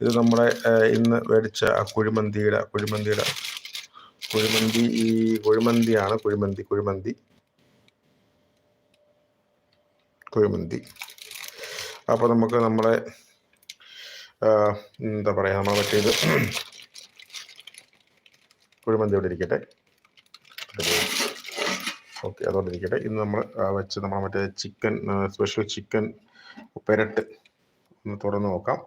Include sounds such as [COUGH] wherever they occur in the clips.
ഇത് നമ്മുടെ ഇന്ന് മേടിച്ച കുഴിമന്തിയുടെ കുഴിമന്തിയുടെ കുഴിമന്തി ഈ കുഴിമന്തിയാണ് കുഴിമന്തി കുഴിമന്തി. കുഴിമന്തി. അപ്പോൾ നമുക്ക് നമ്മളെ എന്താ പറയുക നമ്മൾ മറ്റേത് കുഴിമന്തി ഇവിടെ ഇരിക്കട്ടെ. ഓക്കെ അതുകൊണ്ട് ഇരിക്കട്ടെ. ഇന്ന് നമ്മൾ വെച്ച് നമ്മളെ മറ്റേ ചിക്കൻ സ്പെഷ്യൽ ചിക്കൻ പെരട്ട് ഒന്ന് തുറന്ന് നോക്കാം.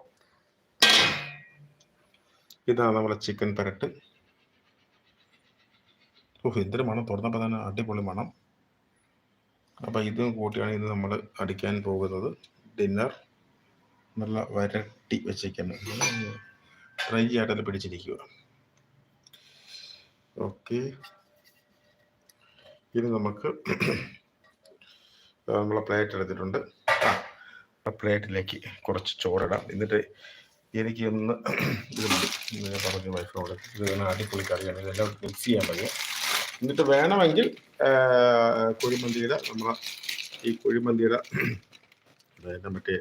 ഇതാണ് നമ്മുടെ ചിക്കൻ പെരട്ട്. ഓഹ് എന്തൊരു മണം. തുറന്നപ്പോൾ തന്നെ അടിപൊളി മണം. അപ്പോൾ ഇത് കൂട്ടിയാണ് ഇത് നമ്മൾ അടിക്കാൻ പോകുന്നത്. ഡിന്നർ നല്ല വരട്ടി വെച്ചേക്കാണ്. ഡ്രൈ ആയിട്ടത് പിടിച്ചിരിക്കുക ഓക്കെ ഇത് നമുക്ക് നമ്മളെ പ്ലേറ്റ് എടുത്തിട്ടുണ്ട്. ആ പ്ലേറ്റിലേക്ക് കുറച്ച് ചോറിടാം. എന്നിട്ട് എനിക്ക് ഒന്ന് ഇത് മതി. പറഞ്ഞു വൈഫിനോട് ഇത് ഇങ്ങനെ അടിപൊളി കറിയാണ്. ഇതെല്ലാം മിക്സ് ചെയ്യാൻ പറ്റും എന്നിട്ട് വേണമെങ്കിൽ കുഴിമന്തിയുടെ നമ്മളെ ഈ കുഴിമന്തിയുടെ അതായത് മറ്റേ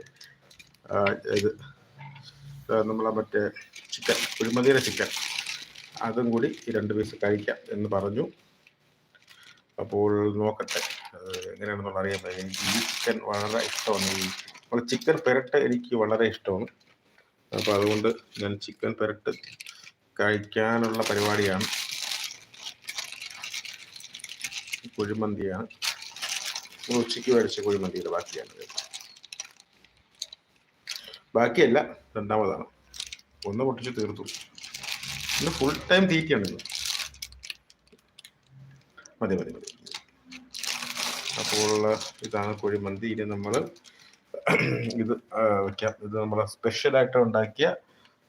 ഇത് നമ്മളെ മറ്റേ ചിക്കൻ കുഴിമന്തിയുടെ ചിക്കൻ അതും കൂടി ഈ രണ്ട് പീസ് കഴിക്കാം എന്ന് പറഞ്ഞു. അപ്പോൾ നോക്കട്ടെ എങ്ങനെയാണെന്നുള്ള അറിയാൻ പറ്റും എനിക്ക് ഈ ചിക്കൻ വളരെ ഇഷ്ടമാണ്. ഈ നമ്മൾ ചിക്കൻ പെരട്ട് എനിക്ക് വളരെ ഇഷ്ടമാണ്. അപ്പോൾ അതുകൊണ്ട് ഞാൻ ചിക്കൻ പെരട്ട് കഴിക്കാനുള്ള പരിപാടിയാണ്. കുഴിമന്തിയാണ്. ഉച്ചയ്ക്ക് മേടിച്ച കുഴിമന്തിയുടെ ബാക്കിയാണ് ബാക്കിയല്ല രണ്ടാമതാണ്. ഒന്ന് പൊട്ടിച്ച് തീർത്തു. ഇന്ന് ഫുൾ ടൈം തീറ്റയാണ് ഇന്ന് മതി മതി മതി. അപ്പോൾ ഇതാണ് കുഴിമന്തി. ഇനി നമ്മൾ ഇത് വെക്കാം. ഇത് നമ്മളെ സ്പെഷ്യലായിട്ട് ഉണ്ടാക്കിയ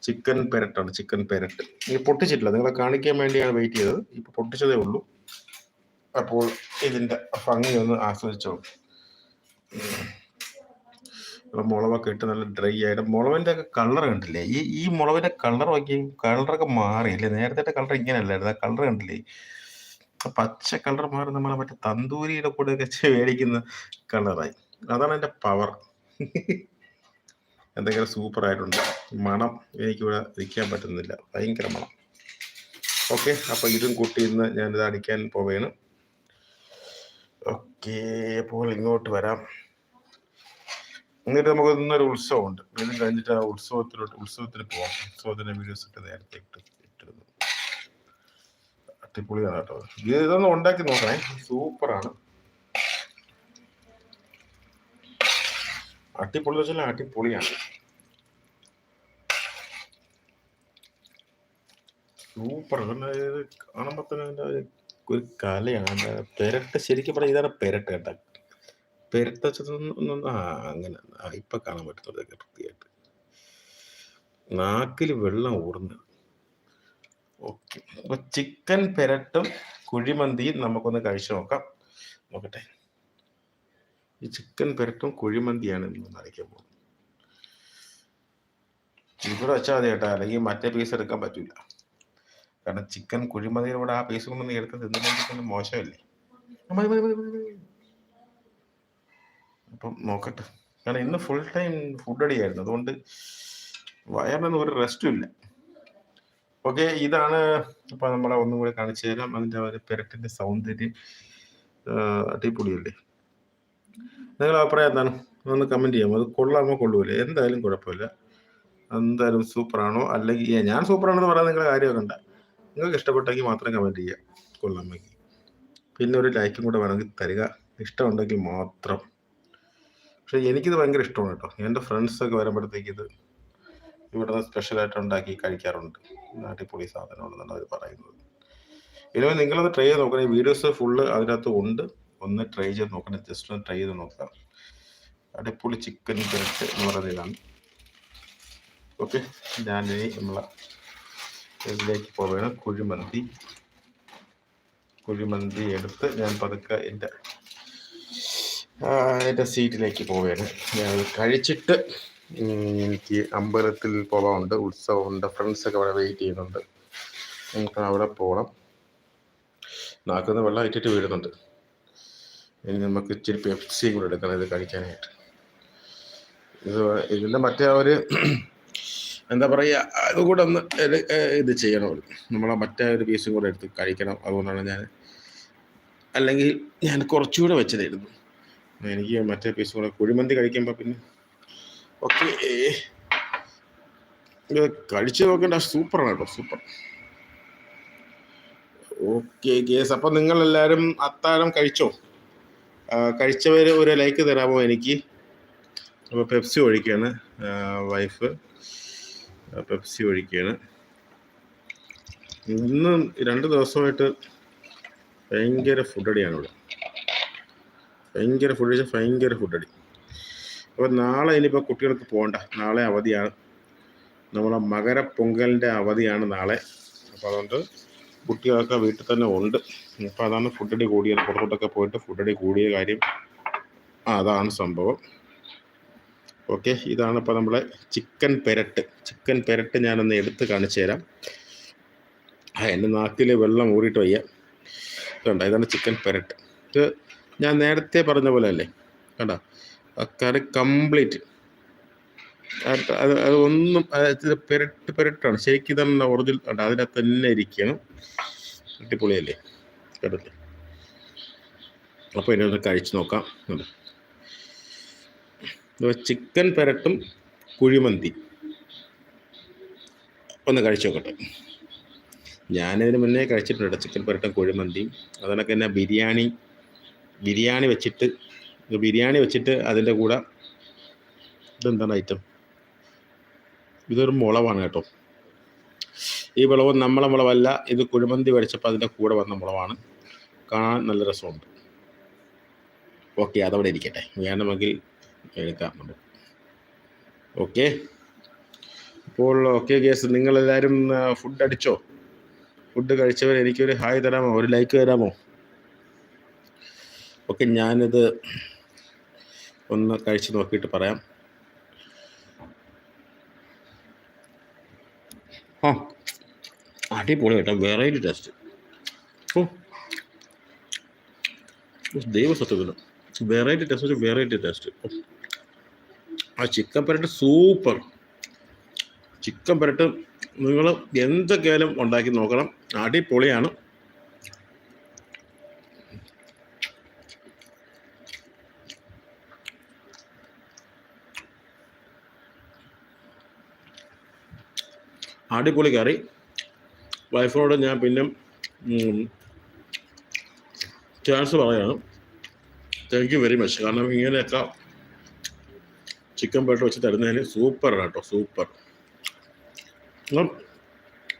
ചിക്കൻ പെരട്ടാണ് ചിക്കൻ പെരട്ട്. ഇത് പൊട്ടിച്ചിട്ടില്ല. നിങ്ങളെ കാണിക്കാൻ വേണ്ടിയാണ് വെയിറ്റ് ചെയ്തത്. ഇപ്പൊ പൊട്ടിച്ചതേ ഉള്ളൂ. അപ്പോൾ ഇതിന്റെ ഭംഗി ഒന്ന് ആസ്വദിച്ചോളൂ മുളവൊക്കെ ഇട്ട് നല്ല ഡ്രൈ ആയിട്ട് മുളവിന്റെ ഒക്കെ കളർ കണ്ടില്ലേ? ഈ ഈ മുളവിന്റെ കളർ നോക്കി കളറൊക്കെ മാറിയില്ലേ? നേരത്തെ കളർ ഇങ്ങനെയല്ലായിരുന്നു. ആ കളർ കണ്ടില്ലേ? പച്ച കളർ മാറി നമ്മളെ മറ്റേ തന്തൂരിയുടെ കൂടെ ഒക്കെ മേടിക്കുന്ന കളറായി അതാണ് എന്റെ പവർ [LAUGHS] എന്തെങ്കിലും സൂപ്പർ ആയിട്ടുണ്ട്. മണം എനിക്കിവിടെ ഇരിക്കാൻ പറ്റുന്നില്ല. ഭയങ്കര മണം. ഓക്കെ അപ്പൊ ഇതും കൂട്ടി ഇന്ന് ഞാനിത് അടിക്കാൻ പോവുകയാണ് ഓക്കെ അപ്പോൾ ഇങ്ങോട്ട് വരാം. എന്നിട്ട് നമുക്ക് ഇന്നൊരു ഉത്സവം ഉണ്ട് ഇതും കഴിഞ്ഞിട്ട് ആ ഉത്സവത്തിലോട്ട് ഉത്സവത്തിന് പോവാം. ഉത്സവത്തിന്റെ വീഡിയോസ് ഒക്കെ നേരത്തെ ഇട്ട് ഇട്ടിരുന്നു. അടിപൊളിയാണ് കേട്ടോ. ഇതൊന്നും ഉണ്ടാക്കി നോക്കണേ. സൂപ്പറാണ് അടിപൊളി വെച്ചാൽ അടിപൊളിയാണ്. സൂപ്പർ കാണുമ്പോ തന്നെ ഒരു കലയാണ്. പെരട്ട് ശരിക്കും പറഞ്ഞാൽ ഇതാണ് പെരട്ട് കേട്ടാ. പെരട്ട് വെച്ചതൊന്നും അങ്ങനെ. ഇപ്പൊ കാണാൻ പറ്റുന്നത് കൃത്യമായിട്ട്. നാക്കിൽ വെള്ളം ഓർന്ന് ഓക്കെ അപ്പൊ ചിക്കൻ പെരട്ടും കുഴിമന്തിയും നമുക്കൊന്ന് കഴിച്ചു നോക്കാം. നോക്കട്ടെ. ഈ ചിക്കൻ പെരട്ടും കുഴിമന്തിയാണ് ഇന്ന് നരയ്ക്കാൻ പോകുന്നത്. ഇവിടെ വെച്ചാൽ മതി കേട്ടോ. അല്ലെങ്കിൽ മറ്റേ പീസ് എടുക്കാൻ പറ്റില്ല കാരണം ചിക്കൻ കുഴിമന്തിയുടെ കൂടെ ആ പീസ് കൊണ്ടൊന്ന് എടുത്ത് തിന്നുമ്പോൾ മോശമല്ലേ? അപ്പം നോക്കട്ടെ. കാരണം ഇന്ന് ഫുൾ ടൈം ഫുഡ് അടിയായിരുന്നു അതുകൊണ്ട് വയറിനൊന്നും ഒരു റെസ്റ്റും ഇല്ല. ഓക്കെ ഇതാണ് അപ്പം നമ്മളെ ഒന്നും കൂടെ കാണിച്ചു തരാം. അതിന്റെ ഒരു പെരട്ടിന്റെ സൗന്ദര്യം. അടിപൊളിയല്ലേ? നിങ്ങളുടെ അഭിപ്രായം എന്താണ്? ഒന്ന് കമന്റ് ചെയ്യാം അത് കൊള്ളാമോ കൊള്ളൂല? എന്തായാലും കുഴപ്പമില്ല. എന്തായാലും സൂപ്പറാണോ? അല്ലെങ്കിൽ ഞാൻ സൂപ്പറാണെന്ന് പറയാൻ നിങ്ങളുടെ കാര്യമൊക്കെ ഉണ്ട്. നിങ്ങൾക്ക് ഇഷ്ടപ്പെട്ടെങ്കിൽ മാത്രം കമന്റ് ചെയ്യുക. കൊള്ളാമെങ്കിൽ പിന്നെ ഒരു ലൈക്കും കൂടെ വേണമെങ്കിൽ തരിക. ഇഷ്ടമുണ്ടെങ്കിൽ മാത്രം. പക്ഷെ എനിക്കിത് ഭയങ്കര ഇഷ്ടമാണ് കേട്ടോ. എന്റെ ഫ്രണ്ട്സൊക്കെ വരുമ്പോഴത്തേക്ക് ഇത് ഇവിടെ സ്പെഷ്യലായിട്ട് ഉണ്ടാക്കി കഴിക്കാറുണ്ട്. അടിപൊളി സാധനമാണെന്നാണ് അവർ പറയുന്നത്. ഇനി നിങ്ങളത് ട്രൈ ചെയ്ത് നോക്കണം. വീഡിയോസ് ഫുള്ള് അതിനകത്ത് ഉണ്ട്. ഒന്ന് ട്രൈ ചെയ്ത് നോക്കണം ജസ്റ്റ് ഒന്ന് ട്രൈ ചെയ്ത് നോക്കാം അടിപൊളി ചിക്കൻ പെരട്ട് എന്ന് പറയുന്നതാണ് ഓക്കെ ഞാനിനി നമ്മളെ ഇതിലേക്ക് പോവുകയാണ്. കുഴിമന്തി. കുഴിമന്തി എടുത്ത് ഞാൻ പതുക്കെ എന്റെ എന്റെ സീറ്റിലേക്ക് പോവുകയാണ്. ഞാൻ കഴിച്ചിട്ട് എനിക്ക് അമ്പലത്തിൽ പോകാനുണ്ട്. ഉത്സവമുണ്ട്. ഫ്രണ്ട്സൊക്കെ അവിടെ വെയിറ്റ് ചെയ്യുന്നുണ്ട്. നമുക്ക് അവിടെ പോകണം. നാക്കുന്ന വെള്ളം ഇട്ടിട്ട് വീഴുന്നുണ്ട്. ഇനി നമുക്ക് ഇച്ചിരി പെപ്സി കൂടെ എടുക്കണം ഇത് കഴിക്കാനായിട്ട്. ഇത് ഇതിന്റെ [CLEARS THROAT] മറ്റേ ഒരു എന്താ പറയുക അതുകൂടെ ഒന്ന് ഇത്- ചെയ്യണം നമ്മളെ മറ്റേ ഒരു പീസും കൂടെ എടുത്ത് കഴിക്കണം അതുകൊണ്ടാണ് ഞാൻ അല്ലെങ്കിൽ ഞാൻ കുറച്ചുകൂടെ വെച്ചതായിരുന്നു. എനിക്ക് മറ്റേ പീസും കൂടെ കുഴിമന്തി കഴിക്കുമ്പോൾ പിന്നെ ഓക്കെ കഴിച്ചു നോക്കേണ്ട സൂപ്പറാണ് കേട്ടോ സൂപ്പർ ഓക്കെ ഗേസ് അപ്പം നിങ്ങളെല്ലാവരും അത്താഴം കഴിച്ചോ? കഴിച്ചവർ ഒരു ലൈക്ക് തരാമോ എനിക്ക്? അപ്പോൾ പെപ്സി ഒഴിക്കുകയാണ് വൈഫ് പെപ്സി ഒഴിക്കുകയാണ് ഇന്ന് രണ്ട് ദിവസമായിട്ട് ഭയങ്കര ഫുഡടിയാണ് ഇവിടെ. ഭയങ്കര ഫുഡ് കഴിച്ചാൽ ഭയങ്കര ഫുഡടി അപ്പോൾ നാളെ ഇനിയിപ്പോൾ കുട്ടികൾക്ക് പോകണ്ട നാളെ അവധിയാണ്. നമ്മളെ മകര പൊങ്കലിന്റെ അവധിയാണ് നാളെ. അപ്പോൾ അതുകൊണ്ട് കുട്ടികളൊക്കെ വീട്ടിൽ തന്നെ ഉണ്ട്. അപ്പോൾ അതാണ് ഫുഡടി കൂടിയത് പുറത്തോട്ടൊക്കെ പോയിട്ട് ഫുഡടി കൂടിയ കാര്യം. അതാണ് സംഭവം. ഓക്കെ ഇതാണ് ഇപ്പോൾ നമ്മളെ ചിക്കൻ പെരട്ട്. ചിക്കൻ പെരട്ട് ഞാനൊന്ന് എടുത്ത് കാണിച്ചു തരാം. എന്റെ നാക്കിൽ വെള്ളം ഊറിയിട്ട് വയ്യ. കണ്ട ഇതാണ് ചിക്കൻ പെരട്ട്. ഇത് ഞാൻ നേരത്തെ പറഞ്ഞ പോലെ അല്ലേ? കണ്ട കറി കംപ്ലീറ്റ് അത് അത് ഒന്നും പെരട്ട് പെരട്ടാണ്. ശരിക്കും ഇതാണ് ഒറിജിനൽ അതിനകത്ത് തന്നെ ഇരിക്കണം. അടിപൊളിയല്ലേ? കേട്ടില്ലേ അപ്പോൾ ഇനി ഒന്ന് കഴിച്ച് നോക്കാം. ചിക്കൻ പെരട്ടും കുഴിമന്തി. ഒന്ന് കഴിച്ചു നോക്കട്ടെ. ഞാനിതിന് മുന്നേ കഴിച്ചിട്ടുണ്ട് ചിക്കൻ പെരട്ടും കുഴിമന്തിയും. അതുകൊണ്ടൊക്കെ തന്നെ ബിരിയാണി ബിരിയാണി വെച്ചിട്ട് ബിരിയാണി വെച്ചിട്ട് അതിന്റെ കൂടെ ഇതെന്താണ് ഐറ്റം ഇതൊരു മുളവാണ് കേട്ടോ. ഈ വിളവ് നമ്മളെ വിളവല്ല ഇത് കുഴിമന്തി മേടിച്ചപ്പോൾ അതിന്റെ കൂടെ വന്ന മുളവാണ് കാണാൻ നല്ല രസമുണ്ട്. ഓക്കെ അതവിടെ ഇരിക്കട്ടെ. വേണമെങ്കിൽ എടുക്കാം. നമുക്ക് ഓക്കെ അപ്പോൾ ഓക്കെ ഗേസ് നിങ്ങളെല്ലാവരും ഫുഡ് അടിച്ചോ? ഫുഡ് കഴിച്ചവർ എനിക്കൊരു ഹായ് തരാമോ? ഒരു ലൈക്ക് തരാമോ? ഓക്കെ ഞാനിത് ഒന്ന് കഴിച്ച് നോക്കിയിട്ട് പറയാം. അടിപൊളി കേട്ടോ. വെറൈറ്റി ടേസ്റ്റ് ഓ. ദൈവ വെറൈറ്റി ടേസ്റ്റ് വെറൈറ്റി ടേസ്റ്റ് ആ ചിക്കൻ പെരട്ട് സൂപ്പർ ചിക്കൻ പെരട്ട് നിങ്ങൾ എന്തൊക്കെയാലും ഉണ്ടാക്കി നോക്കണം. അടിപൊളിയാണ്. അടിപൊളി കറി. വൈഫിനോട് ഞാൻ പിന്നെ ചാൻസ് പറയാണ്. താങ്ക് യു വെരി മച്ച് കാരണം ഇങ്ങനെയൊക്കെ ചിക്കൻ പേട്ട് വെച്ച് തരുന്നതിന് സൂപ്പറാണ് കേട്ടോ സൂപ്പർ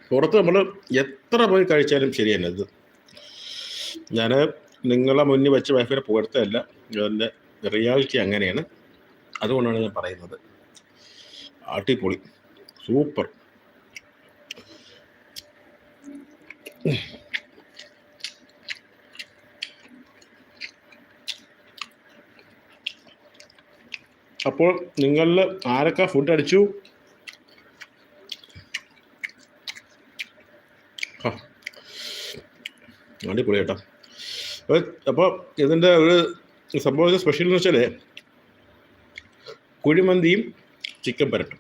പുറത്ത് നമ്മൾ എത്ര പോയി കഴിച്ചാലും ശരി തന്നെ ഇത്. ഞാൻ നിങ്ങളെ മുന്നിൽ വെച്ച് വൈഫിനെ പുകഴ്ത്തല്ല അതിന്റെ റിയാലിറ്റി അങ്ങനെയാണ്. അതുകൊണ്ടാണ് ഞാൻ പറയുന്നത്. അടിപൊളി. സൂപ്പർ അപ്പോൾ നിങ്ങളിൽ ആരൊക്കെ ഫുഡ് അടിച്ചു? അടിപൊളി കേട്ടോ. അപ്പോൾ ഇതിന്റെ ഒരു സംഭവം സ്പെഷ്യൽ എന്ന് വെച്ചാൽ കുഴിമന്തിയും ചിക്കൻ പരട്ടും.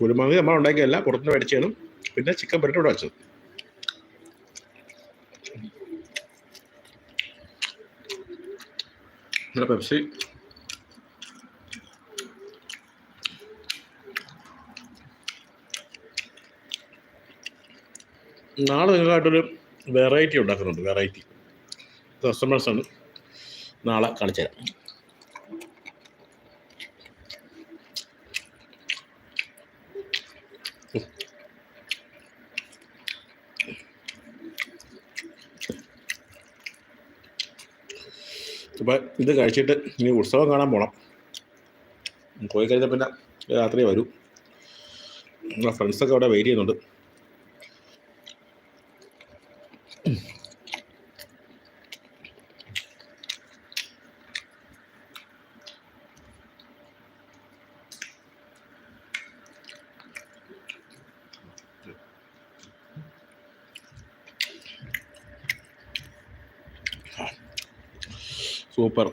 കുഴിമന്തി നമ്മൾ ഉണ്ടാക്കിയല്ല പുറത്തുനിന്ന് മേടിച്ചതും പിന്നെ ചിക്കൻ പരട്ടും ഇവിടെ വെച്ചത്. ഇവിടെ പെപ്സി നാളെ നിങ്ങൾക്കായിട്ടൊരു വെറൈറ്റി ഉണ്ടാക്കുന്നുണ്ട് വെറൈറ്റി കസ്റ്റമേഴ്സാണ് നാളെ കാണിച്ചു തരാം അപ്പം ഇത് കഴിച്ചിട്ട് ഇനി ഉത്സവം കാണാൻ പോകണം പോയി കഴിഞ്ഞാൽ പിന്നെ രാത്രി വരൂ. നമ്മളെ ഫ്രണ്ട്സൊക്കെ അവിടെ വെയിറ്റ് ചെയ്യുന്നുണ്ട്. സൂപ്പർ.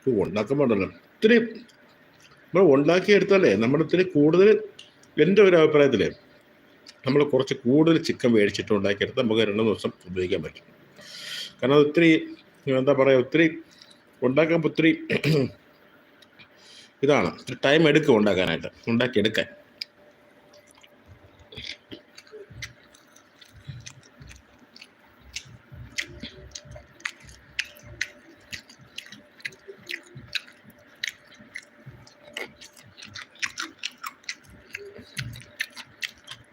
ഇത് ഉണ്ടാക്കുമ്പോണ്ടല്ലോ ഇത്തിരി നമ്മൾ ഉണ്ടാക്കിയെടുത്താലേ നമ്മൾ ഇത്തിരി കൂടുതൽ എന്റെ ഒരു അഭിപ്രായത്തിൽ നമ്മൾ കുറച്ച് കൂടുതൽ ചിക്കൻ മേടിച്ചിട്ട് ഉണ്ടാക്കിയെടുത്ത് നമുക്ക് രണ്ട് ദിവസം ഉപയോഗിക്കാൻ പറ്റും. കാരണം ഒത്തിരി എന്താ പറയുക ഒത്തിരി ഉണ്ടാക്കാൻ ഒത്തിരി ഇതാണ്. ഒത്തിരി ടൈം എടുക്കും ഉണ്ടാക്കാനായിട്ട് ഉണ്ടാക്കിയെടുക്കാൻ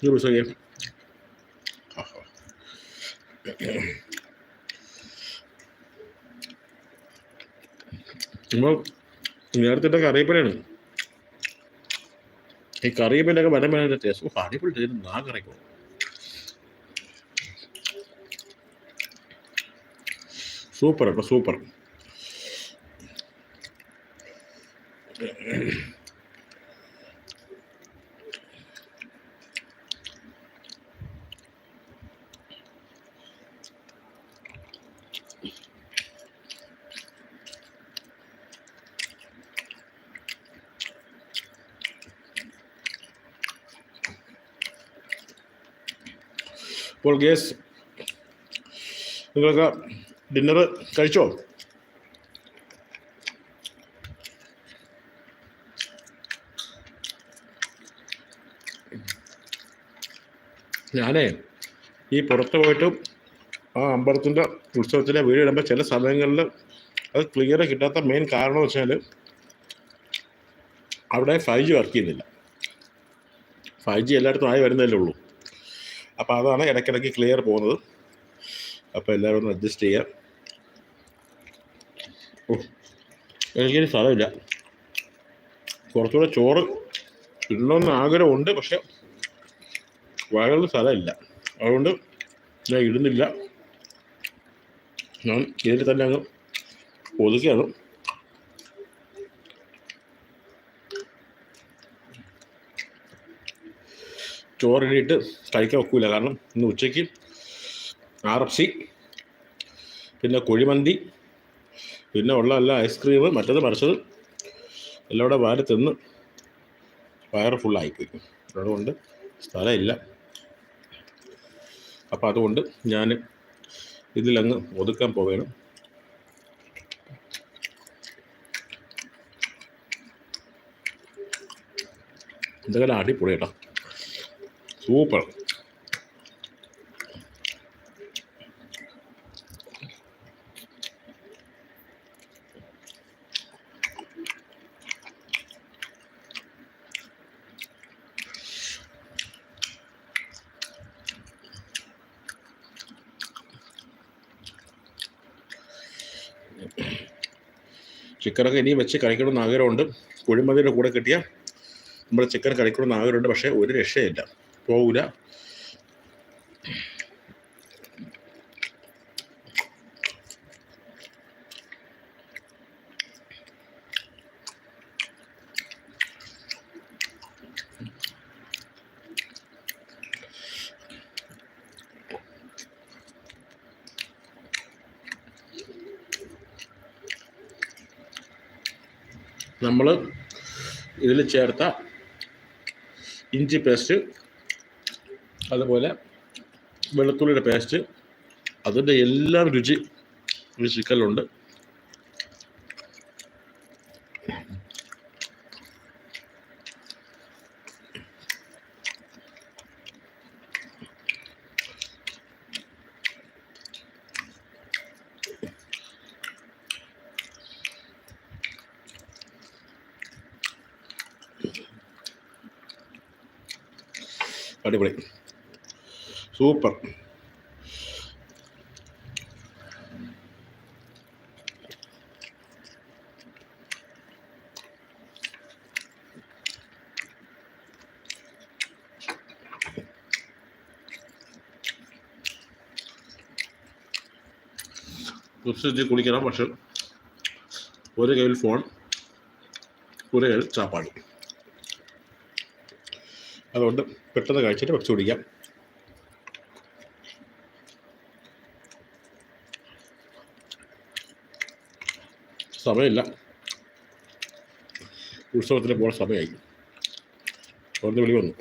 ഇത് പുസ്തകം നമ്മൾ നേരത്തെ ഇട്ട കറിയപ്പലയാണ് ഈ കറിയപ്പലൊക്കെ വേണ്ട ടേസ്റ്റ് അടിപൊളി ടേസ്റ്റ് നാ കറിക്കോ സൂപ്പർ കേട്ടോ സൂപ്പർ അപ്പോൾ ഗ്യാസ് നിങ്ങളൊക്കെ ഡിന്നർ കഴിച്ചോ? ഞാനേ ഈ പുറത്ത് പോയിട്ട് ആ അമ്പലത്തിന്റെ ഉത്സവത്തിലെ വീഡിയോ ഇടുമ്പോൾ ചില സമയങ്ങളിൽ അത് ക്ലിയർ കിട്ടാത്ത മെയിൻ കാരണം വെച്ചാൽ അവിടെ ഫൈവ് ജി വർക്ക് ചെയ്യുന്നില്ല. ഫൈവ് ജി എല്ലായിടത്തും ആയി വരുന്നതല്ലേ ഉള്ളൂ. അപ്പോൾ അതാണ് ഇടയ്ക്കിടയ്ക്ക് ക്ലിയർ പോകുന്നത്. അപ്പോൾ എല്ലാവരും ഒന്ന് അഡ്ജസ്റ്റ് ചെയ്യാം. എനിക്കൊരു സ്ഥലമില്ല. കുറച്ചുകൂടെ ചോറ് ഇടണമെന്ന് ആഗ്രഹമുണ്ട് പക്ഷെ വയറിൽ സ്ഥലമില്ല. അതുകൊണ്ട് ഞാൻ ഇടുന്നില്ല. ഞാൻ ഇതിൽ തന്നെ അങ്ങ് ഒതുക്കുകയാണ് ചോറിനിട്ട് കഴിക്കാൻ ഒക്കില്ല കാരണം ഇന്ന് ഉച്ചയ്ക്ക് ആർ എഫ് സി പിന്നെ കുഴിമന്തി പിന്നെ ഉള്ള എല്ലാ ഐസ്ക്രീം മറ്റത് മറിച്ചത് എല്ലാം കൂടെ വാരി തിന്ന് വയറ് ഫുള്ളായിപ്പോയി അതുകൊണ്ട് സ്ഥലമില്ല. അപ്പോൾ അതുകൊണ്ട് ഞാൻ ഇതിലങ്ങ് ഒതുക്കാൻ പോവുകയാണ്. എന്തെങ്കിലും അടിപൊളി കേട്ടോ സൂപ്പർ ചിക്കനൊക്കെ ഇനിയും വെച്ച് കഴിക്കണമെന്ന് ആഗ്രഹമുണ്ട്. കുഴിമതിയുടെ കൂടെ കിട്ടിയ നമ്മൾ ചിക്കൻ കഴിക്കണമെന്ന് ആഗ്രഹമുണ്ട് പക്ഷേ ഒരു രക്ഷയില്ല. പോകില്ല നമ്മൾ ഇതിൽ ചേർത്ത ഇഞ്ചി പേസ്റ്റ് അതുപോലെ വെളുത്തുള്ളിയുടെ പേസ്റ്റ് അതിന്റെ എല്ലാം രുചി ഈ ചിക്കനിലുണ്ട്. അടിപൊളി. സൂപ്പർ ഉച്ചി കുളിക്കണം പക്ഷെ ഒരു കയ്യിൽ ഫോൺ ഒരു കയ്യിൽ ചാപ്പാട് അതുകൊണ്ട് പെട്ടെന്ന് കഴിച്ചിട്ട് വെച്ച് കുടിക്കാം. സമയമില്ല. ഉത്സവത്തിന് പോകാൻ സമയമായി. ഒന്ന് വിളി വന്നു.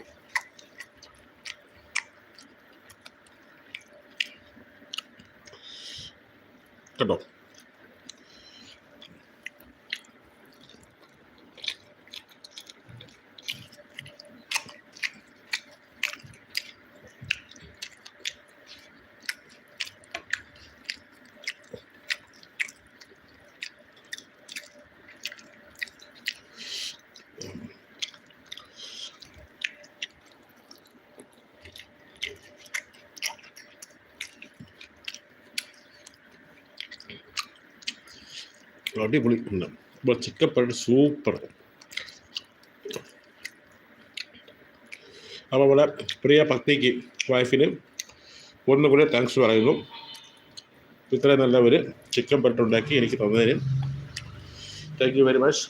കേട്ടോ അടിപൊളി ഉണ്ട് ഇപ്പോൾ ചിക്കൻ പരട്ട് സൂപ്പർ അപ്പോൾ ഇവിടെ പ്രിയ പത്നിക്ക് വൈഫിന് ഒന്നുകൂടി താങ്ക്സ് പറയുന്നു. ഇത്രയും നല്ല ഒരു ചിക്കൻ പരട്ട് ഉണ്ടാക്കി എനിക്ക് തന്നതിന്. താങ്ക് യു വെരി മച്ച്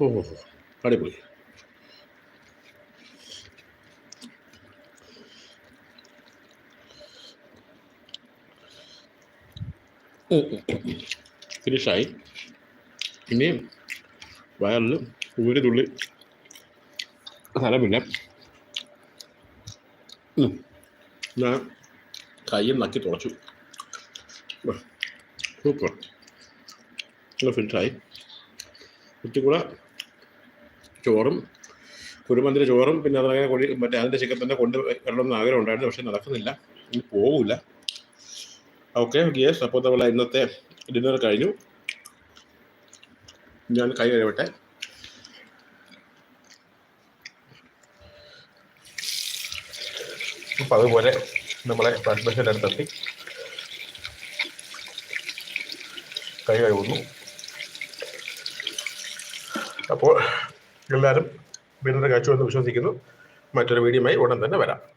ഓ അടിപൊളി. ഫിനിഷായി ഇനി വയറിൽ ഒരു തുള്ളി സ്ഥലമില്ല. ഞാൻ കയ്യും നക്കി തുളച്ചു സൂപ്പർ. നല്ല ഫിനിഷായി ഉച്ചക്കൂടെ ചോറും കുരുമന്തിരി ചോറും പിന്നെ അതിനെ കൊടി മറ്റേ അതിന്റെ ചിക്കൻ തന്നെ കൊണ്ട് വരണമെന്ന് ആഗ്രഹം ഉണ്ടായിരുന്നു പക്ഷെ നടക്കുന്നില്ല. ഇനി പോകില്ല ഓക്കെ ഗിയേഴ്സ് അപ്പോൾ നമ്മൾ ഇന്നത്തെ ഡിന്നർ കഴിഞ്ഞു. ഞാൻ കൈ കഴിവട്ടെ അപ്പം അതുപോലെ നമ്മളെ ട്രാൻസ്മിഷന്റെ അടുത്തെത്തി. കൈ കഴുകുന്നു. അപ്പോൾ എല്ലാവരും ഡിന്നർ കഴിച്ചു എന്ന് വിശ്വസിക്കുന്നു. മറ്റൊരു വീഡിയോയുമായി ഉടൻ തന്നെ വരാം.